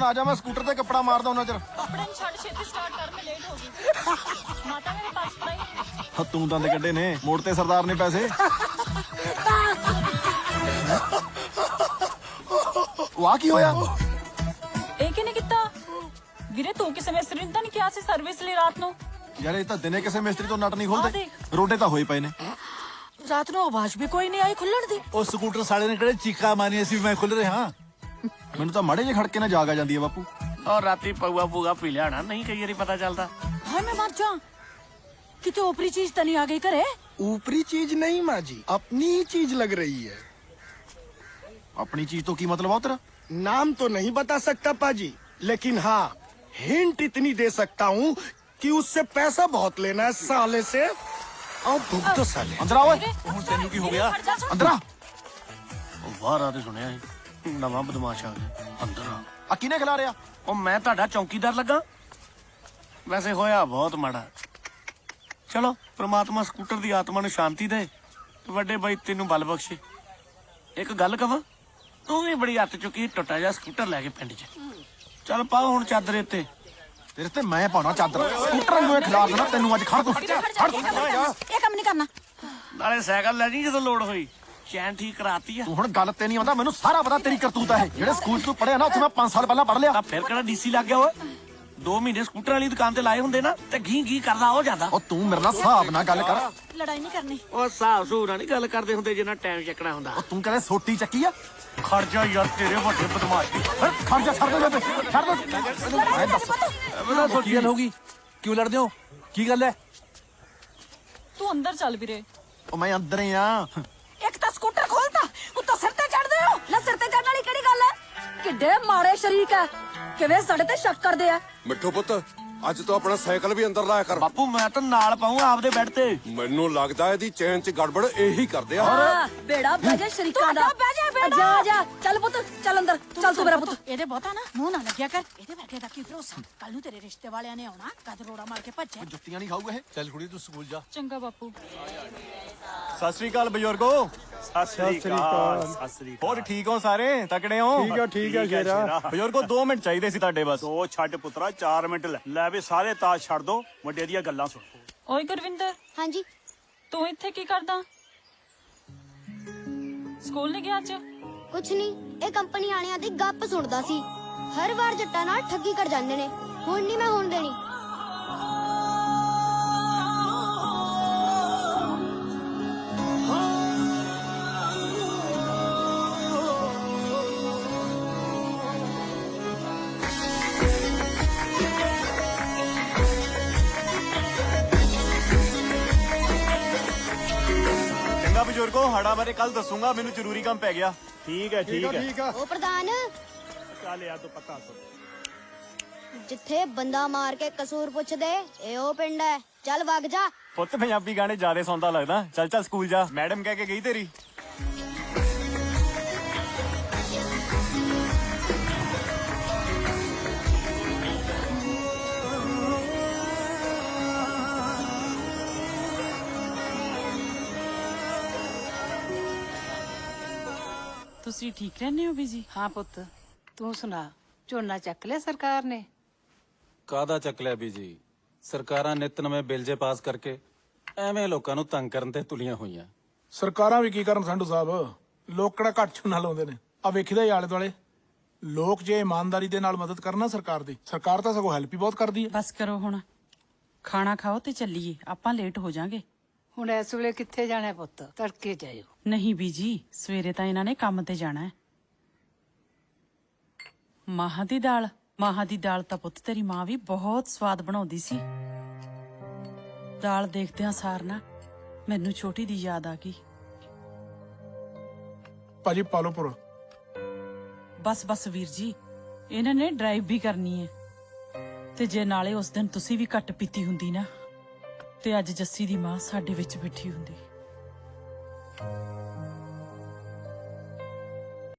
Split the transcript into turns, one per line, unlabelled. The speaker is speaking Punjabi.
ਰਮਨ ਆ ਜਾ ਮੈਂ ਸਕੂਟਰ ਤੇ ਕੱਪੜਾ ਮਾਰਦਾ ਉਹਨਾਂ ਚਿਰ।
ਕੱਪੜੇ ਨੂੰ ਛੱਡ ਛੇਤੀ ਸਟਾਰਟ ਕਰ ਮੈਂ ਲੇਟ ਹੋ ਗਈ। ਮਾਤਾ ਮੇਰੇ ਪਾਸ ਪੜਾਈ
ਹਾਂ, ਤੂੰ ਦੰਦ ਕੱਢੇ ਨੇ ਮੋੜ ਤੇ ਸਰਦਾਰ ਨੇ ਪੈਸੇ। ਵਾਹ ਕੀ ਹੋਇਆ?
ਇਹ ਕਿਨੇ ਕੀਤਾ? ਵੀਰੇ ਤੂੰ ਕਿਸੇ ਮਿਸਤਰੀ ਨੂੰ ਤਾਂ ਨਹੀਂ ਕਿਹਾ ਸੀ ਸਰਵਿਸ ਲਈ ਰਾਤ ਨੂੰ?
ਯਾਰ ਇਹ ਤਾਂ ਦਿਨੇ ਕਿਸੇ ਮਿਸਤਰੀ ਤੋਂ ਨਟ ਨਹੀਂ ਖੋਲਦੇ। ਰੋਡੇ ਤਾਂ ਹੋਏ ਪਏ ਨੇ।
ਰਾਤ ਨੂੰ ਆਵਾਜ਼ ਵੀ ਕੋਈ ਨਹੀਂ ਆਈ ਖੁੱਲਣ ਦੀ।
ਉਹ ਸਕੂਟਰ ਸਾਲੇ ਨੇ ਕਿਹੜੇ ਚੀਕਾ ਮਾਰੀਆਂ ਸੀ ਵੀ ਮੈਂ ਖੁੱਲ ਰਿਹਾ।
ਮੈਨੂੰ ਤਾਂ ਮਾੜੇ ਜਿਹੇ ਖੜਕੇ ਨਾਲ ਜਾਗ ਆ ਜਾਂਦੀ ਹੈ ਬਾਪੂ
ਔਰ ਰਾਤੀ ਪਊਆ ਪੂਗਾ ਪੀ ਲਿਆਣਾ ਨਹੀਂ ਕਈ ਵਾਰੀ ਪਤਾ ਚੱਲਦਾ
ਹਾਏ ਮੈਂ ਮਰ ਜਾ ਕਿਤੇ ਓਪਰੀ ਚੀਜ਼ ਤਾਂ ਨਹੀਂ ਆ ਗਈ ਘਰੇ
ऊपरी चीज नहीं माँ जी अपनी ही चीज लग रही है
ਆਪਣੀ ਚੀਜ਼ ਤੋਂ ਕੀ ਮਤਲਬ ਆ ਤੇਰਾ
नाम तो नहीं बता सकता पाजी लेकिन हाँ हिंट इतनी दे सकता हूँ कि उससे पैसा बहुत लेना है साले से और भुग तो साले
ਅੰਦਰ ਆ ਓਏ
ਹੁਣ ਤੈਨੂੰ ਕੀ ਹੋ ਗਿਆ
ਅੰਦਰ ਆ
ਉਹ ਬਾਹਰ ਆ ਤੇ ਸੁਣਿਆ ਸੀ ਨਵਾਂ ਬਦਮਾਸ਼ ਆ ਗਿਆ। ਅੰਦਰ ਆ।
ਆ ਕਿਨੇ ਖਿਲਾ ਰਿਆ
ਉਹ ਮੈਂ ਤੁਹਾਡਾ ਚੌਕੀਦਾਰ ਲੱਗਾ। ਵੈਸੇ ਹੋਇਆ ਬਹੁਤ ਮਾੜਾ। ਚਲੋ ਪ੍ਰਮਾਤਮਾ ਸਕੂਟਰ ਦੀ ਆਤਮਾ ਨੂੰ ਸ਼ਾਂਤੀ ਦੇ ਤੇ ਵੱਡੇ ਬਾਈ ਤੈਨੂੰ ਬਲ ਬਖਸ਼ੇ। ਇੱਕ ਗੱਲ ਕਵਾਂ ਤੂੰ ਵੀ ਬੜੀ ਹੱਥ ਚੁੱਕੀ ਟੁੱਟਾ ਜਾ ਸਕੂਟਰ ਲੈ ਕੇ ਪਿੰਡ 'ਚ। ਚੱਲ ਪਾ ਹੁਣ ਚਾਦਰ ਇੱਥੇ।
ਤੇਰੇ ਤੇ ਮੈਂ ਪਾਉਣਾ ਚਾਦਰ। ਸਕੂਟਰ ਨੂੰ ਇਹ ਖਿਲਾ ਦੇਣਾ ਤੈਨੂੰ ਅੱਜ ਖੜ ਤੂੰ। ਖੜ
ਇਹ ਕੰਮ ਨਹੀਂ ਕਰਨਾ।
ਨਾਲੇ ਸਾਈਕਲ ਲੈ ਜੀ ਜਦੋਂ ਲੋੜ ਹੋਈ। ਚੈਨ ਠੀਕ ਕਰਾਤੀ ਆ।
ਤੂੰ ਹੁਣ ਗੱਲ ਤੇ ਨਹੀਂ ਆਉਂਦਾ ਮੈਨੂੰ ਸਾਰਾ ਪਤਾ ਤੇਰੀ ਕਰਤੂਤ ਹੈ ਜਿਹੜੇ ਸਕੂਲ ਤੋਂ ਪੜਿਆ ਨਾ ਉੱਥੇ ਮੈਂ 5 ਸਾਲ ਪਹਿਲਾਂ ਪੜ ਲਿਆ।
ਤਾਂ ਫਿਰ ਕਿਹੜਾ ਡੀਸੀ ਲੱਗ ਗਿਆ ਓਏ? 2 ਮਹੀਨੇ ਸਕੂਟਰ ਵਾਲੀ ਦੁਕਾਨ ਤੇ ਲਾਏ ਹੁੰਦੇ ਨਾ ਤੇ ਘੀ ਘੀ ਕਰਦਾ ਹੋ ਜਾਂਦਾ।
ਉਹ ਤੂੰ ਮੇਰੇ ਨਾਲ ਹਿਸਾਬ ਨਾਲ ਗੱਲ ਕਰ।
ਲੜਾਈ ਨਹੀਂ ਕਰਨੀ।
ਉਹ ਹਿਸਾਬ ਸੂਬ ਨਾਲ ਨਹੀਂ ਗੱਲ ਕਰਦੇ ਹੁੰਦੇ ਜਿੰਨਾ ਟਾਈਮ ਚੱਕਣਾ ਹੁੰਦਾ।
ਉਹ ਤੂੰ ਕਹਿੰਦਾ ਸੋਟੀ ਚੱਕੀ ਆ?
ਖੜ ਜਾ ਯਾਰ ਤੇਰੇ ਵੱਡੇ ਬਦਮਾਸ਼। ਦੀ
ਫਿਰ ਖੜ ਜਾ ਛੱਡ ਦੇ ਬੇਬੇ ਛੱਡ ਦੇ ਮੈਂ ਦੱਸ
ਉਹ ਕੀ ਗੱਲ ਹੋ ਗਈ ਕਿਉਂ ਲੜਦੇ ਹੋ? ਕੀ ਗੱਲ ਹੈ?
ਤੂੰ ਅੰਦਰ ਚੱਲ ਵੀਰੇ।
ਉਹ ਮੈਂ ਅੰਦਰ ਹੀ ਆ।
ਕਿੱਡੇ ਮਾੜੇ ਸ਼ਰੀਕ ਹੈ ਕਿਵੇਂ ਸਾਡੇ ਤੇ ਸ਼ੱਕ ਕਰਦੇ ਆ
ਮਿੱਠੂ ਪੁੱਤ ਅੱਜ ਤੋਂ ਆਪਣਾ ਸਾਈਕਲ ਵੀ ਅੰਦਰ ਲਾਇਆ ਕਰ।
ਬਾਪੂ ਮੈਂ ਤਾਂ ਨਾਲ ਪਾਉਂ ਆਪਦੇ ਬੈੱਡ ਤੇ।
ਮੈਨੂੰ ਲੱਗਦਾ ਇਹਦੀ ਚੈਨ 'ਚ ਗੜਬੜ ਇਹੀ ਕਰਦੇ ਆ।
ਹਾਂ ਬੇੜਾ ਬਹਿ ਜਾ ਸ਼ਰੀਕਾਂ ਦਾ। ਬਹਿ ਜਾ ਬੇੜਾ। ਜਾ ਜਾ ਚੱਲ ਪੁੱਤ ਚੱਲ ਅੰਦਰ। ਚੱਲ ਤੂੰ ਮੇਰਾ ਪੁੱਤ।
ਇਹਦੇ ਬਹੁਤਾ ਨਾ ਮੂੰਹ ਨਾ ਲੱਗਿਆ ਕਰ। ਇਹਦੇ ਬੈਠੇ ਦਾ ਕੀ ਭਰੋਸਾ? ਕੱਲ ਨੂੰ ਤੇਰੇ ਰਿਸ਼ਤੇ ਵਾਲਿਆਂ ਨੇ ਆਉਣਾ ਕਦ ਰੋੜਾ ਮਾਰ ਕੇ ਭੱਜੇ
ਜੁੱਤੀਆਂ ਨਹੀਂ ਖਾਊਗਾ ਇਹ?
ਚੱਲ ਕੁੜੀ ਤੂੰ ਸਕੂਲ ਜਾ।
ਚੰਗਾ ਬਾਪੂ।
ਸਤਿ ਸ੍ਰੀ ਅਕਾਲ ਬਜ਼ੁਰਗੋ। ਸਤਿ ਸ੍ਰੀ ਅਕਾਲ। ਸਤਿ ਸ੍ਰੀ ਅਕਾਲ। ਹੋਰ ਠੀਕ ਹੋ ਸਾਰੇ? ਤਕੜੇ ਹੋ? ਠੀਕ ਆ ਠੀਕ ਆ ਸ਼ੇਰਾ। ਬਜ਼ੁਰਗੋ 2 ਮਿੰਟ ਚਾਹੀਦੇ ਸੀ ਤੁਹਾਡੇ ਬਸ।
ਦੋ ਛੱਡ ਪੁੱਤਰਾ 4 ਮਿੰਟ ਲੈ। ਲੈ ਵੀ ਸਾਰੇ ਤਾਸ਼ ਛੱਡ ਦੋ ਵੱਡੇ ਦੀਆਂ ਗੱਲਾਂ ਸੁਣੋ।
ਓਏ ਗੁਰਵਿੰਦਰ
ਹਾਂਜੀ।
ਤੂੰ ਇੱਥੇ ਕੀ ਕਰਦਾ? ਸਕੂਲ ਨਹੀਂ ਗਿਆ ਅੱਜ?
ਕੁਛ ਨਹੀਂ ਇਹ ਕੰਪਨੀ ਵਾਲਿਆਂ ਦੀ ਗੱਪ ਸੁਣਦਾ ਸੀ। ਹਰ ਵਾਰ ਜੱਟਾਂ ਨਾਲ ਠੱਗੀ ਕਰ ਜਾਂਦੇ ਨੇ। ਹੁਣ ਨਹੀਂ ਮੈਂ ਹੋਣ ਦੇਣੀ।
ਬਜ਼ੁਰਗੋ ਹੜਾ ਬਾਰੇ ਕੱਲ ਦੱਸੂਗਾ ਮੈਨੂੰ ਜ਼ਰੂਰੀ ਕੰਮ ਪੈ ਗਿਆ।
ਠੀਕ ਹੈ ਠੀਕ ਹੈ।
ਉਹ ਪ੍ਰਧਾਨ।
ਚੱਲ ਯਾਰ ਤੂੰ ਪੱਕਾ ਸੁਣ
ਜਿੱਥੇ ਬੰਦਾ ਮਾਰ ਕੇ ਕਸੂਰ ਪੁੱਛਦੇ ਇਹ ਉਹ ਪਿੰਡ ਹੈ। ਚੱਲ ਵਗ ਜਾ।
ਪੁੱਤ ਪੰਜਾਬੀ ਗਾਣੇ ਜ਼ਿਆਦਾ ਸੁਣਦਾ ਲੱਗਦਾ। ਚੱਲ ਚੱਲ ਸਕੂਲ ਜਾ। ਮੈਡਮ ਕਹਿ ਕੇ ਗਈ ਤੇਰੀ।
ਤੁਸੀਂ ਠੀਕ ਰਹਿੰਦੇ ਹੋ ਬੀਜੀ?
ਹਾਂ ਪੁੱਤ। ਤੂੰ ਸੁਣਾ ਝੋਨਾ ਚੱਕ ਲਿਆ ਸਰਕਾਰ ਨੇ?
ਕਾਦਾ ਚੱਕ ਲਿਆ ਬੀਜੀ? ਸਰਕਾਰਾਂ ਨਿਤ ਨਵੇਂ ਬਿੱਲ ਜੇ ਪਾਸ ਕਰਕੇ ਐਵੇਂ ਲੋਕਾਂ ਨੂੰ ਤੰਗ ਕਰਨ ਤੇ ਤੁਲੀਆਂ ਹੋਈਆਂ।
ਸਰਕਾਰਾਂ ਵੀ ਕੀ ਕਰਨ ਸੰਧੂ ਸਾਹਿਬ? ਲੋਕ ਕਿਹੜਾ ਘੱਟ ਚੁਣਾ ਲਾਉਂਦੇ ਨੇ? ਆ ਵੇਖੀਦਾ ਹੀ ਆਲੇ ਦੁਆਲੇ। ਲੋਕ ਜੇ ਇਮਾਨਦਾਰੀ ਦੇ ਨਾਲ ਮਦਦ ਕਰਨਾ ਸਰਕਾਰ ਦੀ ਸਰਕਾਰ ਤਾਂ ਸਗੋਂ ਹੈਲਪ ਹੀ ਬਹੁਤ ਕਰਦੀ ਹੈ।
ਬਸ ਕਰੋ ਹੁਣ। ਖਾਣਾ ਖਾਓ ਤੇ ਚੱਲੀਏ ਆਪਾਂ ਲੇਟ ਹੋ ਜਾਾਂਗੇ।
ਹੁਣ ਇਸ ਵੇਲੇ ਕਿੱਥੇ ਜਾਣਾ ਪੁੱਤ? ਤੜਕੇ ਜਾਇਓ।
ਨਹੀਂ ਬੀਜੀ ਸਵੇਰੇ ਤਾਂ ਇਹਨਾਂ ਨੇ ਕੰਮ ਤੇ ਜਾਣਾ ਹੈ। ਮਾਹਾਂ ਦੀ ਦਾਲ ਮਾਹਾਂ ਦੀ ਦਾਲ ਤਾਂ ਪੁੱਤ ਤੇਰੀ ਮਾਂ ਵੀ ਬਹੁਤ ਸਵਾਦ ਬਣਾਉਂਦੀ ਸੀ। ਦਾਲ ਦੇਖਦਿਆਂ ਸਾਰ ਨਾ ਮੈਨੂੰ ਛੋਟੀ ਦੀ ਯਾਦ ਆ ਗਈ।
ਭਾਜੀ ਪਾਲੋਪੁਰ
ਬਸ ਬਸ ਵੀਰ ਜੀ ਇਹਨਾਂ ਨੇ ਡਰਾਈਵ ਵੀ ਕਰਨੀ ਹੈ। ਤੇ ਜੇ ਨਾਲੇ ਉਸ ਦਿਨ ਤੁਸੀਂ ਵੀ ਘੱਟ ਪੀਤੀ ਹੁੰਦੀ ਨਾ। ਤੇ ਅੱਜ ਜੱਸੀ ਦੀ ਮਾਂ ਸਾਡੇ ਵਿੱਚ ਬੈਠੀ ਹੁੰਦੀ।